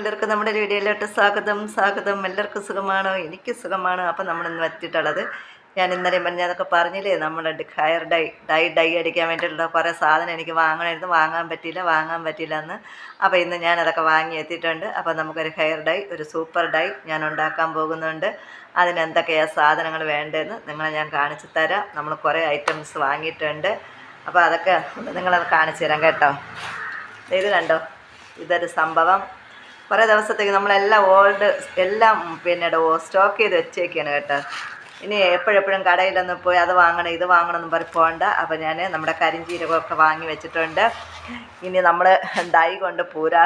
എല്ലാവർക്കും നമ്മുടെ വീഡിയോയിലോട്ട് സ്വാഗതം. സ്വാഗതം. എല്ലാവർക്കും സുഖമാണോ? എനിക്ക് സുഖമാണ്. അപ്പം നമ്മളിന്ന് എത്തിയിട്ടുള്ളത് ഞാൻ ഇന്നലെ പറഞ്ഞതൊക്കെ പറഞ്ഞില്ലേ? നമ്മൾ ഹയർ ഡൈ ഡൈ ഡൈ അടിക്കാൻ വേണ്ടിയിട്ടുള്ള കുറേ സാധനം എനിക്ക് വാങ്ങണമായിരുന്നു. വാങ്ങാൻ പറ്റിയില്ല വാങ്ങാൻ പറ്റിയില്ല എന്ന്. അപ്പോൾ ഇന്ന് ഞാൻ അതൊക്കെ വാങ്ങി എത്തിയിട്ടുണ്ട്. അപ്പോൾ നമുക്കൊരു ഹെയർ ഡൈ ഒരു സൂപ്പർ ഡൈ ഞാൻ ഉണ്ടാക്കാൻ പോകുന്നുണ്ട്. അതിനെന്തൊക്കെയാണ് സാധനങ്ങൾ വേണ്ടതെന്ന് നിങ്ങളെ ഞാൻ കാണിച്ചു തരാം. നമ്മൾ കുറേ ഐറ്റംസ് വാങ്ങിയിട്ടുണ്ട്. അപ്പോൾ അതൊക്കെ നിങ്ങളത് കാണിച്ചു തരാം കേട്ടോ. ഇത് കണ്ടോ? ഇതൊരു സംഭവം. കുറേ ദിവസത്തേക്ക് നമ്മളെല്ലാം ഓൾഡ് എല്ലാം പിന്നെ സ്റ്റോക്ക് ചെയ്ത് വെച്ചേക്കാണ് കേട്ടോ. ഇനി എപ്പോഴെപ്പോഴും കടയിലൊന്നും പോയി അത് വാങ്ങണം ഇത് വാങ്ങണം എന്നും പറഞ്ഞ് പോകണ്ട അപ്പോൾ ഞാൻ നമ്മുടെ കരിഞ്ചീരകമൊക്കെ വാങ്ങി വെച്ചിട്ടുണ്ട്. ഇനി നമ്മൾ ഡൈ കൊണ്ട് പൂരാ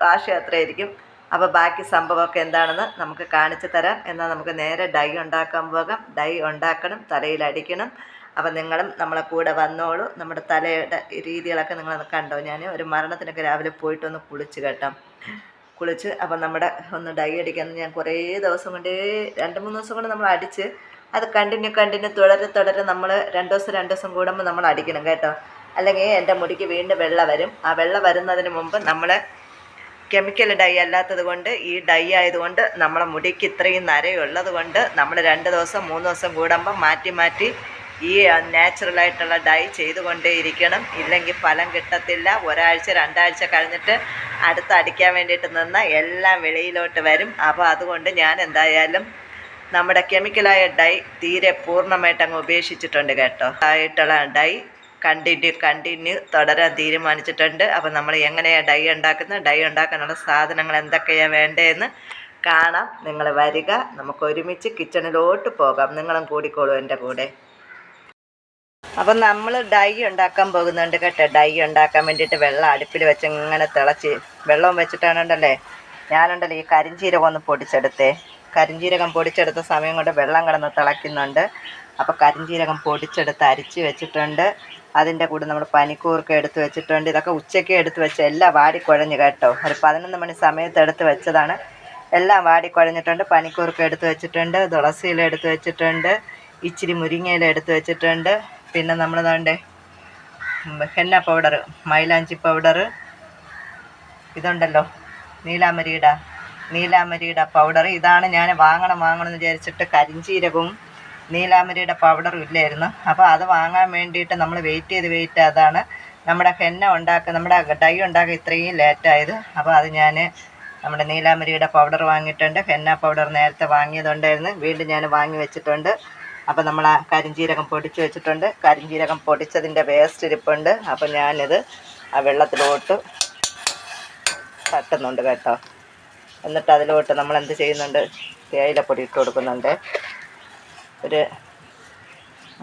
കാശ് അത്രയായിരിക്കും അപ്പോൾ ബാക്കി സംഭവമൊക്കെ എന്താണെന്ന് നമുക്ക് കാണിച്ചു തരാം. എന്നാൽ നമുക്ക് നേരെ ഡൈ ഉണ്ടാക്കാൻ പോകാം. ഡൈ ഉണ്ടാക്കണം തലയിൽ അടിക്കണം. അപ്പം നിങ്ങളും നമ്മളെ കൂടെ വന്നോളൂ. നമ്മുടെ തലയുടെ രീതികളൊക്കെ നിങ്ങളൊന്ന് കണ്ടോ? ഞാൻ ഒരു മരണത്തിനൊക്കെ രാവിലെ പോയിട്ടൊന്ന് കുളിച്ച് കേട്ടോ. കുളിച്ച് അപ്പം നമ്മുടെ ഒന്ന് ഡൈ അടിക്കാൻ ഞാൻ കുറേ ദിവസം കൊണ്ട് രണ്ട് മൂന്ന് ദിവസം കൊണ്ട് നമ്മൾ അടിച്ച് അത് കണ്ടിന്യൂ കണ്ടിന്യൂ തുടരെ തുടരെ നമ്മൾ രണ്ട് ദിവസം രണ്ട് ദിവസം കൂടുമ്പോൾ നമ്മൾ അടിക്കണം കേട്ടോ. അല്ലെങ്കിൽ എന്റെ മുടിക്ക് വീണ്ടും വെള്ള വരും. ആ വെള്ള വരുന്നതിന് മുമ്പ് നമ്മൾ കെമിക്കൽ ഡൈ അല്ലാത്തത് കൊണ്ട് ഈ ഡൈ ആയതുകൊണ്ട് നമ്മളെ മുടിക്ക് ഇത്രയും നരയുള്ളത് കൊണ്ട് നമ്മൾ രണ്ട് ദിവസം മൂന്ന് ദിവസം കൂടുമ്പോൾ മാറ്റി മാറ്റി ഈ നാച്ചുറലായിട്ടുള്ള ഡൈ ചെയ്തുകൊണ്ടേ ഇരിക്കണം ഇല്ലെങ്കിൽ ഫലം കിട്ടത്തില്ല. ഒരാഴ്ച രണ്ടാഴ്ച കഴിഞ്ഞിട്ട് അടുത്ത് അടിക്കാൻ വേണ്ടിയിട്ട് നിന്ന് എല്ലാം വെളിയിലോട്ട് വരും. അപ്പോൾ അതുകൊണ്ട് ഞാൻ എന്തായാലും നമ്മുടെ കെമിക്കലായ ഡൈ തീരെ പൂർണമായിട്ട് അങ്ങ് ഉപേക്ഷിച്ചിട്ടുണ്ട് കേട്ടോ. ആയിട്ടുള്ള ഡൈ കണ്ടിന്യൂ കണ്ടിന്യൂ തുടരാൻ തീരുമാനിച്ചിട്ടുണ്ട്. അപ്പോൾ നമ്മൾ എങ്ങനെയാണ് ഡൈ ഉണ്ടാക്കുന്നത്? ഡൈ ഉണ്ടാക്കാനുള്ള സാധനങ്ങൾ എന്തൊക്കെയാണ് വേണ്ടതെന്ന് കാണാം. നിങ്ങൾ വരിക. നമുക്ക് ഒരുമിച്ച് കിച്ചണിലോട്ട് പോകാം. നിങ്ങളും കൂടിക്കോളൂ എന്റെ കൂടെ. അപ്പം നമ്മൾ ഡൈ ഉണ്ടാക്കാൻ പോകുന്നുണ്ട് കേട്ടോ. ഡൈ ഉണ്ടാക്കാൻ വേണ്ടിയിട്ട് വെള്ളം അടുപ്പിൽ വെച്ച് ഇങ്ങനെ തിളച്ച് വെള്ളവും വെച്ചിട്ടാണുണ്ടല്ലേ? ഞാനുണ്ടല്ലോ ഈ കരിഞ്ചീരകം ഒന്ന് പൊടിച്ചെടുത്തേ. കരിഞ്ചീരകം പൊടിച്ചെടുത്ത സമയം കൊണ്ട് വെള്ളം കിടന്ന് തിളയ്ക്കുന്നുണ്ട്. അപ്പോൾ കരിഞ്ചീരകം പൊടിച്ചെടുത്ത് അരിച്ച് വെച്ചിട്ടുണ്ട്. അതിന്റെ കൂടെ നമ്മൾ പനിക്കൂർക്ക എടുത്ത് വെച്ചിട്ടുണ്ട്. ഇതൊക്കെ ഉച്ചയ്ക്ക് എടുത്ത് വെച്ച് എല്ലാം വാടിക്കുഴഞ്ഞ് കേട്ടോ. ഒരു പതിനൊന്ന് മണി സമയത്ത് എടുത്ത് വെച്ചതാണ്. എല്ലാം വാടി കുഴഞ്ഞിട്ടുണ്ട്. പനിക്കൂർക്ക എടുത്ത് വെച്ചിട്ടുണ്ട്. തുളസിയില എടുത്ത് വെച്ചിട്ടുണ്ട്. ഇച്ചിരി മുരിങ്ങയില എടുത്ത് വെച്ചിട്ടുണ്ട്. പിന്നെ നമ്മൾ വേണ്ടേ ഹെന്ന പൗഡർ മൈലാഞ്ചി പൗഡർ ഇതുണ്ടല്ലോ നീലാമരിയുടെ നീലാമരിയുടെ പൗഡർ ഇതാണ് ഞാൻ വാങ്ങണം വാങ്ങണം എന്ന് വിചാരിച്ചിട്ട് കരിഞ്ചീരകവും നീലാമരിയുടെ പൗഡറും ഇല്ലായിരുന്നു. അപ്പോൾ അത് വാങ്ങാൻ വേണ്ടിയിട്ട് നമ്മൾ വെയിറ്റ് ചെയ്ത് വെയിറ്റ് അതാണ് നമ്മുടെ ഹെന്ന ഉണ്ടാക്കുക നമ്മുടെ ഡൈ ഉണ്ടാക്കുക ഇത്രയും ലേറ്റായത് അപ്പോൾ അത് ഞാൻ നമ്മുടെ നീലാമരിയുടെ പൗഡർ വാങ്ങിയിട്ടുണ്ട്. ഹെന്ന പൗഡർ നേരത്തെ വാങ്ങിയതുണ്ടായിരുന്നു. വീണ്ടും ഞാൻ വാങ്ങി വെച്ചിട്ടുണ്ട്. അപ്പോൾ നമ്മൾ ആ കരിഞ്ചീരകം പൊടിച്ച് വെച്ചിട്ടുണ്ട്. കരിഞ്ചീരകം പൊടിച്ചതിന്റെ വേസ്റ്റ് ഇരിപ്പുണ്ട്. അപ്പോൾ ഞാനിത് ആ വെള്ളത്തിലോട്ട് തട്ടുന്നുണ്ട് കേട്ടോ. എന്നിട്ട് അതിലോട്ട് നമ്മൾ എന്ത് ചെയ്യുന്നുണ്ട്? തേയിലപ്പൊടി ഇട്ട് കൊടുക്കുന്നുണ്ട്. ഒരു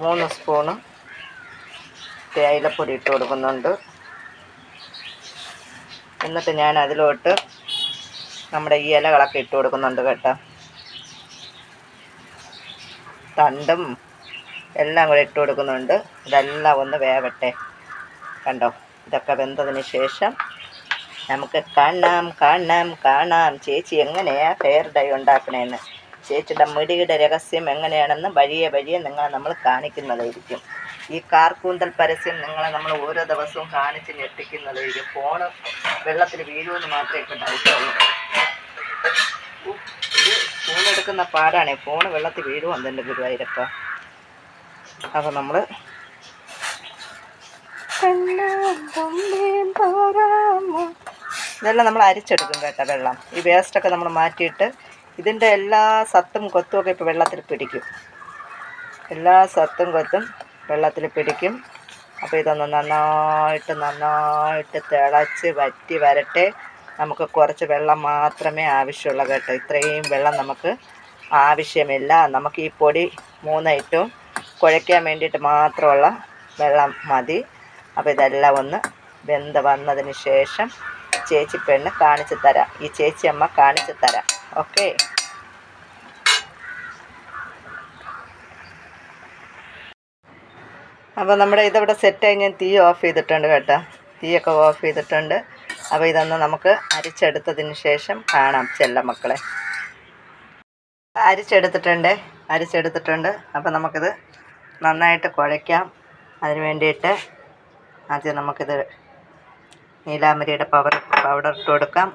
മൂന്ന് സ്പൂണ് തേയിലപ്പൊടി ഇട്ട് കൊടുക്കുന്നുണ്ട്. എന്നിട്ട് ഞാൻ അതിലോട്ട് നമ്മുടെ ഈ ഇലകളൊക്കെ ഇട്ട് കൊടുക്കുന്നുണ്ട് കേട്ടോ. തണ്ടും എല്ലാം കൂടെ ഇട്ട് കൊടുക്കുന്നുണ്ട്. ഇതെല്ലാം ഒന്ന് വേവട്ടെ. കണ്ടോ? ഇതൊക്കെ വെന്തതിന് ശേഷം നമുക്ക് കാണാം കാണാം കാണാം. ചേച്ചി എങ്ങനെയാ ഹെയർ ഡൈ ഉണ്ടാക്കണേന്ന്? ചേച്ചിയുടെ മുടിയുടെ രഹസ്യം എങ്ങനെയാണെന്ന് വഴിയെ വഴിയെ നിങ്ങളെ നമ്മൾ കാണിക്കുന്നതായിരിക്കും. ഈ കാർക്കൂന്തൽ പരസ്യം നിങ്ങളെ നമ്മൾ ഓരോ ദിവസവും കാണിച്ച് ഞെട്ടിക്കുന്നതായിരിക്കും. ഫോണ് വെള്ളത്തിൽ വീഴുമെന്ന് മാത്രമേ ഇപ്പം ഡൗട്ടുള്ളൂ ഉഫ്, എടുക്കുന്ന പാടാണേ ഫോണ് വെള്ളത്തിൽ വീഴുമോ എന്റെ ഗുരുവായൂരപ്പ? അപ്പോൾ നമ്മൾ ഇതെല്ലാം നമ്മൾ അരിച്ചെടുക്കും കേട്ടോ വെള്ളം. ഈ വേസ്റ്റൊക്കെ നമ്മൾ മാറ്റിയിട്ട് ഇതിന്റെ എല്ലാ സത്തും കൊത്തും ഒക്കെ ഇപ്പോൾ വെള്ളത്തിൽ പിടിക്കും. എല്ലാ സത്തും കൊത്തും വെള്ളത്തിൽ പിടിക്കും. അപ്പോൾ ഇതൊന്ന് നന്നായിട്ട് നന്നായിട്ട് തിളച്ച് വറ്റി വരട്ടെ. നമുക്ക് കുറച്ച് വെള്ളം മാത്രമേ ആവശ്യമുള്ളൂ കേട്ടോ. ഇത്രയും വെള്ളം നമുക്ക് ആവശ്യമില്ല. നമുക്ക് ഈ പൊടി മൂന്നായിട്ടും കുഴയ്ക്കാൻ വേണ്ടിയിട്ട് മാത്രമുള്ള വെള്ളം മതി. അപ്പോൾ ഇതെല്ലാം ഒന്ന് വെന്ത് വന്നതിന് ശേഷം ചേച്ചി പെണ്ണ് കാണിച്ചു തരാം. ഈ ചേച്ചി അമ്മ കാണിച്ചു തരാം. ഓക്കെ? അപ്പോൾ നമ്മുടെ ഇതിവിടെ സെറ്റായി ഞാൻ തീ ഓഫ് ചെയ്തിട്ടുണ്ട് കേട്ടോ. തീയൊക്കെ ഓഫ് ചെയ്തിട്ടുണ്ട്. അപ്പോൾ ഇതൊന്ന് നമുക്ക് അരിച്ചെടുത്തതിന് ശേഷം കാണാം ചെല്ല മക്കളെ. അരിച്ചെടുത്തിട്ടുണ്ട് അരിച്ചെടുത്തിട്ടുണ്ട്. അപ്പോൾ നമുക്കിത് നന്നായിട്ട് കുഴയ്ക്കാം. അതിന് വേണ്ടിയിട്ട് ആദ്യം നമുക്കിത് നീലാമരിയുടെ പവർ പൗഡർ ഇട്ട് കൊടുക്കാം.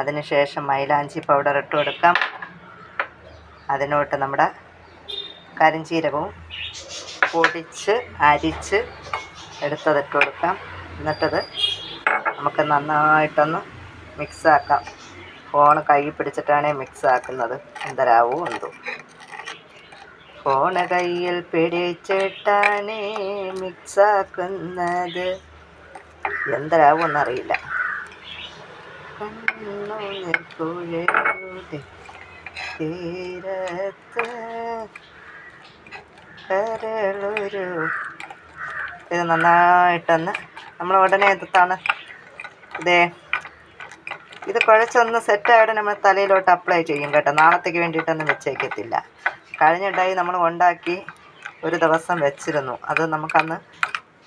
അതിനുശേഷം മൈലാഞ്ചി പൗഡർ ഇട്ട് കൊടുക്കാം. അതിനോട്ട് നമ്മുടെ കരിഞ്ചീരകവും പൊടിച്ച് അരിച്ച് എടുത്തതിട്ട് കൊടുക്കാം. എന്നിട്ടത് നമുക്ക് നന്നായിട്ടൊന്ന് മിക്സാക്കാം. ഫോൺ കൈ പിടിച്ചിട്ടാണ് മിക്സ് ആക്കുന്നത് എന്തരാവോ എന്തോ. ഫോൺ കയ്യിൽ പിടിച്ചിട്ടാണ് മിക്സാക്കുന്നത്. എന്തരാവും എന്നറിയില്ല. തീരത്ത് കരളൊരു ഇത് നന്നായിട്ടൊന്ന് നമ്മൾ ഉടനെ എത്താണ് ഇതേ ഇത് കുഴച്ചൊന്ന് സെറ്റായിട്ട് നമ്മൾ തലയിലോട്ട് അപ്ലൈ ചെയ്യും കേട്ടോ. നാളത്തേക്ക് വേണ്ടിയിട്ടൊന്നും വെച്ചേക്കത്തില്ല. കഴിഞ്ഞിട്ടായി നമ്മൾ ഉണ്ടാക്കി ഒരു ദിവസം വെച്ചിരുന്നു. അത് നമുക്കന്ന്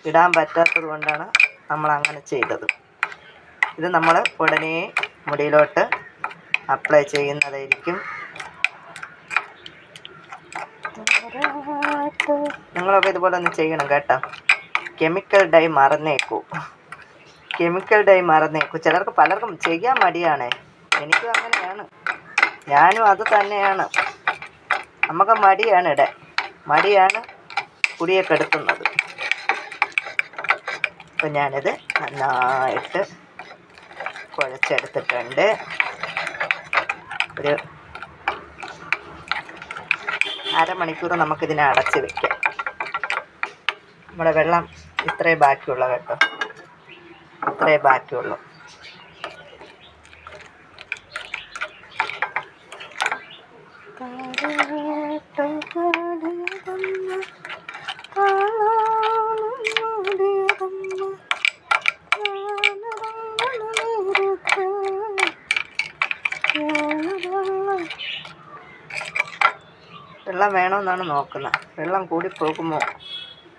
ഇടാൻ പറ്റാത്തത് കൊണ്ടാണ് നമ്മൾ അങ്ങനെ ചെയ്തത്. ഇത് നമ്മൾ ഉടനെ മുടിയിലോട്ട് അപ്ലൈ ചെയ്യുന്നതായിരിക്കും. നിങ്ങളൊക്കെ ഇതുപോലെ ഒന്ന് ചെയ്യണം കേട്ടോ. കെമിക്കൽ ഡൈ മറന്നേക്കൂ. കെമിക്കൽ ഡൈ മറന്നേക്കൂ ചിലർക്ക് പലർക്കും ചെയ്യാൻ മടിയാണ്. എനിക്കും അങ്ങനെയാണ്. ഞാനും അത് തന്നെയാണ്. നമുക്ക് മടിയാണ് ഇടെ മടിയാണ് കുടിയെ കെടുത്തുന്നത് അപ്പം ഞാനിത് നന്നായിട്ട് കുഴച്ചെടുത്തിട്ടുണ്ട്. ഒരു അരമണിക്കൂർ നമുക്കിതിനെ അടച്ച് വെക്കാം. നമ്മുടെ വെള്ളം ഇത്രേ ബാക്കിയുള്ള കേട്ടോ. ഇത്രേ ബാക്കിയുള്ളൂ. വെള്ളം വേണമെന്നാണ് നോക്കുന്നത്. വെള്ളം കൂടി പോകുമോ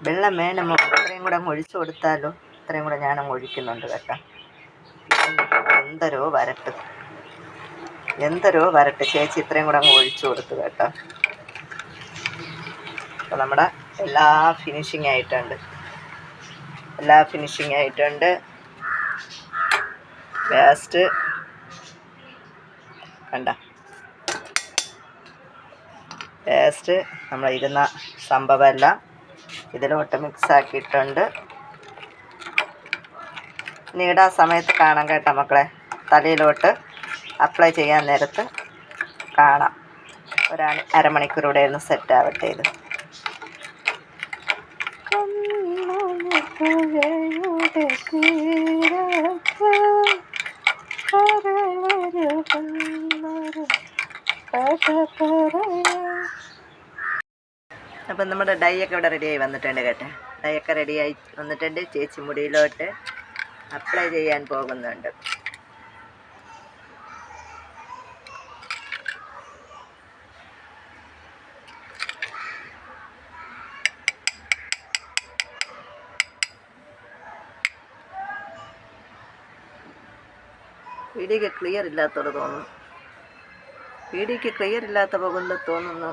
വെള്ളം വേണമോ അത്രയും കൂടെ അങ്ങ് ഒഴിച്ചു കൊടുത്താലോ? ഇത്രയും കൂടെ ഞാൻ ഒഴിക്കുന്നുണ്ട് കേട്ടോ. എന്തരോ വരട്ട്. എന്തരോ വരട്ട്. ചേച്ചി ഇത്രയും കൂടെ അങ്ങ് ഒഴിച്ചു കൊടുത്തു കേട്ടോ. അപ്പോൾ നമ്മുടെ എല്ലാ ഫിനിഷിംഗ് ആയിട്ടുണ്ട്. എല്ലാ ഫിനിഷിംഗ് ആയിട്ടുണ്ട്. വേസ്റ്റ് കണ്ട. വേസ്റ്റ് നമ്മൾ ഇരുന്ന സംഭവമെല്ലാം ഇതിലോട്ട് മിക്സ് ആക്കിയിട്ടുണ്ട്. ഇടാൻ സമയത്ത് കാണാം കേട്ടോ മക്കളെ. തലയിലോട്ട് അപ്ലൈ ചെയ്യാൻ നേരത്ത് കാണാം. ഒരു അരമണിക്കൂറൂടെ ഒന്ന് സെറ്റ് ആവട്ടെ ഇത്. അപ്പം നമ്മുടെ ഡൈ ഒക്കെ ഇവിടെ റെഡിയായി വന്നിട്ടുണ്ട് കേട്ടെ. ഡൈ ഒക്കെ റെഡിയായി വന്നിട്ടുണ്ട്. ചേച്ചി മുടിയിലോട്ട് അപ്ലൈ ചെയ്യാൻ പോകുന്നുണ്ട്. വീഡിയോക്ക് ക്ലിയർ ഇല്ലാത്തോട് തോന്നുന്നു. വീഡിയോക്ക് ക്ലിയർ ഇല്ലാത്ത പോകുന്നു തോന്നുന്നു.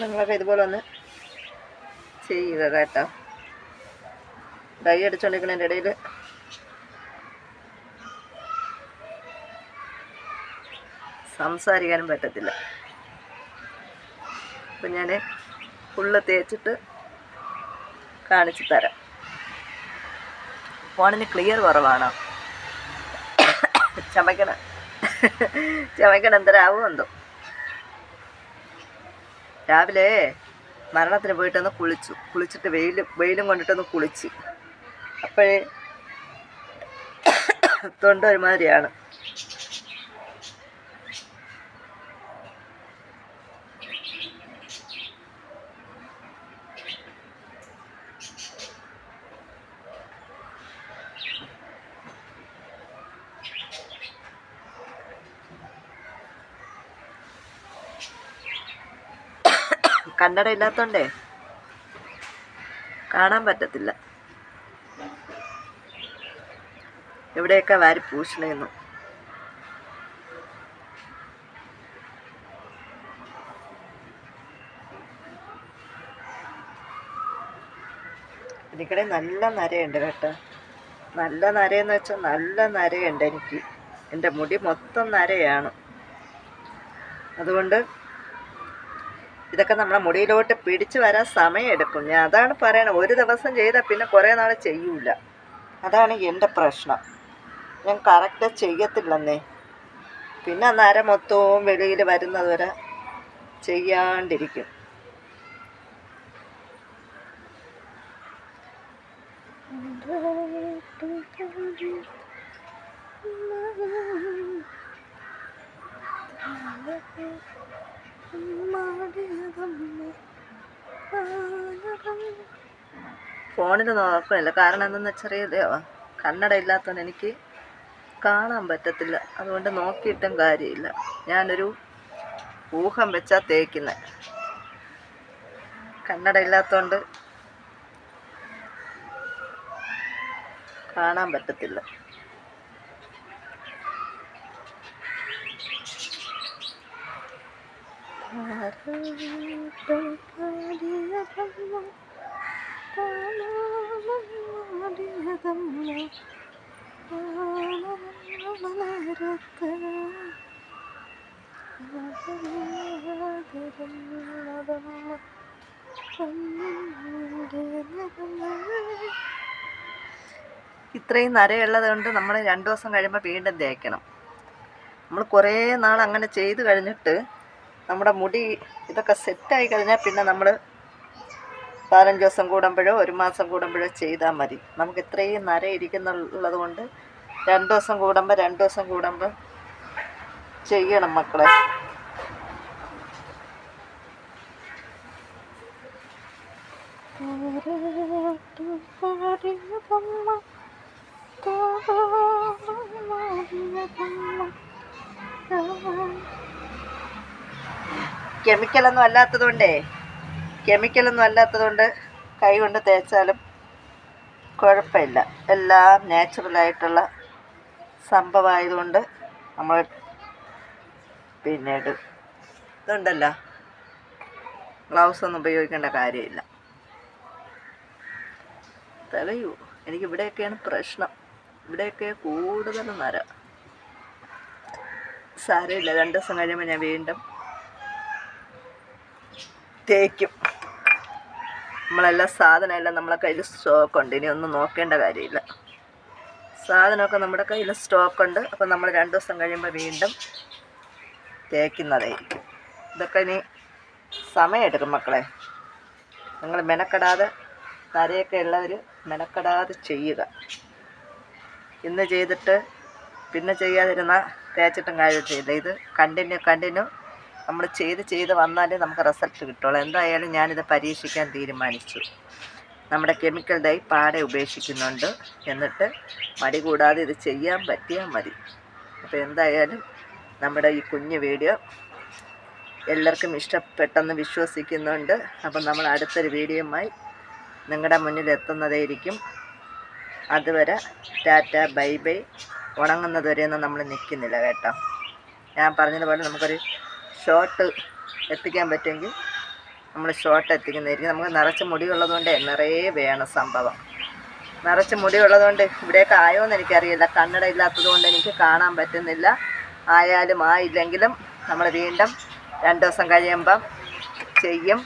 നിങ്ങളൊക്കെ ഇതുപോലെ ഒന്ന് ചെയ്യുക കേട്ടോ. ഡൈ അടിച്ചുകൊണ്ടിരിക്കുന്നതിന്റെ ഇടയിൽ സംസാരിക്കാനും പറ്റത്തില്ല. അപ്പം ഞാൻ ഫുള്ള് തേച്ചിട്ട് കാണിച്ചു തരാം. ഫോണിന് ക്ലിയർ കുറവാണോ? ചമയ്ക്കണം ചമയ്ക്കണം എന്തരാവോ എന്തോ? രാവിലെ മരണത്തിന് പോയിട്ടൊന്ന് കുളിച്ചു. കുളിച്ചിട്ട് വെയിൽ വെയിലും കൊണ്ടിട്ടൊന്ന് കുളിച്ച്. അപ്പോഴേ തൊണ്ട ഒരുമാതിരിയാണ് കന്നഡ ഇല്ലാത്തോണ്ടേ കാണാൻ പറ്റത്തില്ല. എവിടെയൊക്കെ വാരി പൂശണേന്നു. എനിക്കിടെ നല്ല നരയുണ്ട് കേട്ടോ. നല്ല നരയെന്ന് വെച്ചാൽ നല്ല നരയുണ്ട് എനിക്ക്. എന്റെ മുടി മൊത്തം നരയാണ്. അതുകൊണ്ട് ഇതൊക്കെ നമ്മുടെ മുടിയിലോട്ട് പിടിച്ചു വരാൻ സമയമെടുക്കും. ഞാൻ അതാണ് പറയണത്. ഒരു ദിവസം ചെയ്താൽ പിന്നെ കുറേ നാൾ ചെയ്യൂല. അതാണ് എന്റെ പ്രശ്നം. ഞാൻ കറക്റ്റ് ചെയ്യത്തില്ലെന്നേ. പിന്നെ ആ നര മൊത്തവും വെളിയിൽ വരുന്നത് വരെ ചെയ്യാണ്ടിരിക്കും. ഫോണിൽ നോക്കണില്ല. കാരണം എന്തെന്ന് വെച്ചറിയാലോ കണ്ണട ഇല്ലാത്തതുകൊണ്ട് എനിക്ക് കാണാൻ പറ്റത്തില്ല. അതുകൊണ്ട് നോക്കിയിട്ടും കാര്യമില്ല. ഞാനൊരു ഊഹം വെച്ചാൽ തേക്കുന്നത് കണ്ണട ഇല്ലാത്തതുകൊണ്ട് കാണാൻ പറ്റത്തില്ല. ഇത്രയും നരയുള്ളത് കൊണ്ട് നമ്മൾ രണ്ട് ദിവസം കഴിയുമ്പോൾ വീണ്ടും തേക്കണം നമ്മൾ കുറേ നാൾ അങ്ങനെ ചെയ്ത് കഴിഞ്ഞിട്ട് നമ്മുടെ മുടി ഇതൊക്കെ സെറ്റായി കഴിഞ്ഞാൽ പിന്നെ നമ്മൾ പതിനഞ്ച് ദിവസം കൂടുമ്പോഴോ ഒരു മാസം കൂടുമ്പോഴോ ചെയ്താൽ മതി. നമുക്ക് ഇത്രയും നര ഇരിക്കുന്നുള്ളത് കൊണ്ട് രണ്ട് ദിവസം കൂടുമ്പോൾ രണ്ട് ദിവസം കൂടുമ്പോൾ ചെയ്യണം മക്കളെ. കെമിക്കലൊന്നും അല്ലാത്തതുകൊണ്ടേ കെമിക്കലൊന്നും അല്ലാത്തതുകൊണ്ട് കൈ കൊണ്ട് തേച്ചാലും കുഴപ്പമില്ല. എല്ലാം നാച്ചുറലായിട്ടുള്ള സംഭവമായതുകൊണ്ട് നമ്മൾ പിന്നീട് ഇതുണ്ടല്ലോ ഗ്ലൗസ് ഒന്നും ഉപയോഗിക്കേണ്ട കാര്യമില്ല. തെളിയൂ. എനിക്ക് ഇവിടെയൊക്കെയാണ് പ്രശ്നം. ഇവിടെയൊക്കെ കൂടുതൽ നര. സാരമില്ല. രണ്ട് ദിവസം കഴിയുമ്പോൾ ഞാൻ വീണ്ടും തേക്കും. നമ്മളെല്ലാം സാധനമെല്ലാം നമ്മളെ കയ്യിൽ സ്റ്റോക്ക് ഉണ്ട് ഇനി ഒന്നും നോക്കേണ്ട കാര്യമില്ല. സാധനമൊക്കെ നമ്മുടെ കയ്യിൽ സ്റ്റോക്ക് ഉണ്ട് അപ്പോൾ നമ്മൾ രണ്ട് ദിവസം കഴിയുമ്പോൾ വീണ്ടും തേക്കുന്നതായിരിക്കും. ഇതൊക്കെ ഇനി സമയമെടുക്കും മക്കളെ. നിങ്ങൾ മെനക്കെടാതെ നരയൊക്കെ ഉള്ളവർ മെനക്കെടാതെ ചെയ്യുക. ഇന്ന് ചെയ്തിട്ട് പിന്നെ ചെയ്യാതിരുന്ന തേച്ചിട്ടും കാര്യമില്ല ഇത് കണ്ടിന്യൂ കണ്ടിന്യൂ നമ്മൾ ചെയ്ത് ചെയ്ത് വന്നാലേ നമുക്ക് റിസൾട്ട് കിട്ടുള്ളൂ. എന്തായാലും ഞാനിത് പരീക്ഷിക്കാൻ തീരുമാനിച്ചു. നമ്മുടെ കെമിക്കൽ ഡൈ പാടെ ഉപേക്ഷിക്കുന്നുണ്ട്. എന്നിട്ട് മടി കൂടാതെ ഇത് ചെയ്യാൻ പറ്റിയാൽ മതി. അപ്പോൾ എന്തായാലും നമ്മുടെ ഈ കുഞ്ഞു വീഡിയോ എല്ലാവർക്കും ഇഷ്ടപ്പെട്ടെന്ന് വിശ്വസിക്കുന്നുണ്ട്. അപ്പം നമ്മൾ അടുത്തൊരു വീഡിയോയുമായി നിങ്ങളുടെ മുന്നിൽ എത്തുന്നതായിരിക്കും. അതുവരെ ടാറ്റ ബൈ ബൈ. ഉണങ്ങുന്നതുവരെയൊന്നും നമ്മൾ നിൽക്കുന്നില്ല കേട്ടോ. ഞാൻ പറഞ്ഞതുപോലെ നമുക്കൊരു ഷോട്ട് എത്തിക്കാൻ പറ്റുമെങ്കിൽ നമ്മൾ ഷോർട്ട് എത്തിക്കുന്നതായിരിക്കും. നമുക്ക് നിറച്ച് മുടിയുള്ളതുകൊണ്ട് നിറയെ വേണം സംഭവം. നിറച്ച് മുടിയുള്ളതുകൊണ്ട് ഇവിടെയൊക്കെ ആയോന്ന് എനിക്കറിയില്ല. കണ്ണട ഇല്ലാത്തതുകൊണ്ട് എനിക്ക് കാണാൻ പറ്റുന്നില്ല. ആയാലും ആയില്ലെങ്കിലും നമ്മൾ വീണ്ടും രണ്ട് ദിവസം കഴിയുമ്പം ചെയ്യും.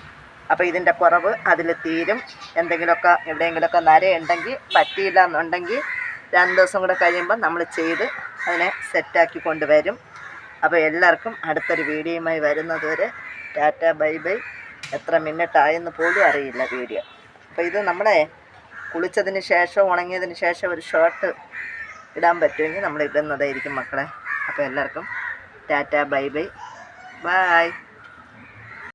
അപ്പോൾ ഇതിന്റെ കുറവ് അതിൽ തീരും. എന്തെങ്കിലുമൊക്കെ എവിടെയെങ്കിലുമൊക്കെ നരയുണ്ടെങ്കിൽ പറ്റിയില്ല എന്നുണ്ടെങ്കിൽ രണ്ട് ദിവസം കൂടെ കഴിയുമ്പോൾ നമ്മൾ ചെയ്ത് അതിനെ സെറ്റാക്കി കൊണ്ടുവരും. അപ്പോൾ എല്ലാവർക്കും അടുത്തൊരു വീഡിയോയുമായി വരുന്നത് വരെ ടാറ്റ ബൈ ബൈ. എത്ര മിനിറ്റായെന്ന് പോലും അറിയില്ല വീഡിയോ. അപ്പോൾ ഇത് നമ്മളെ കുളിച്ചതിന് ശേഷം ഉണങ്ങിയതിന് ശേഷം ഒരു ഷോർട്ട് ഇടാൻ പറ്റുമെങ്കിൽ നമ്മൾ ഇടുന്നതായിരിക്കും മക്കളെ. അപ്പോൾ എല്ലാവർക്കും ടാറ്റ ബൈ ബൈ. ബൈ.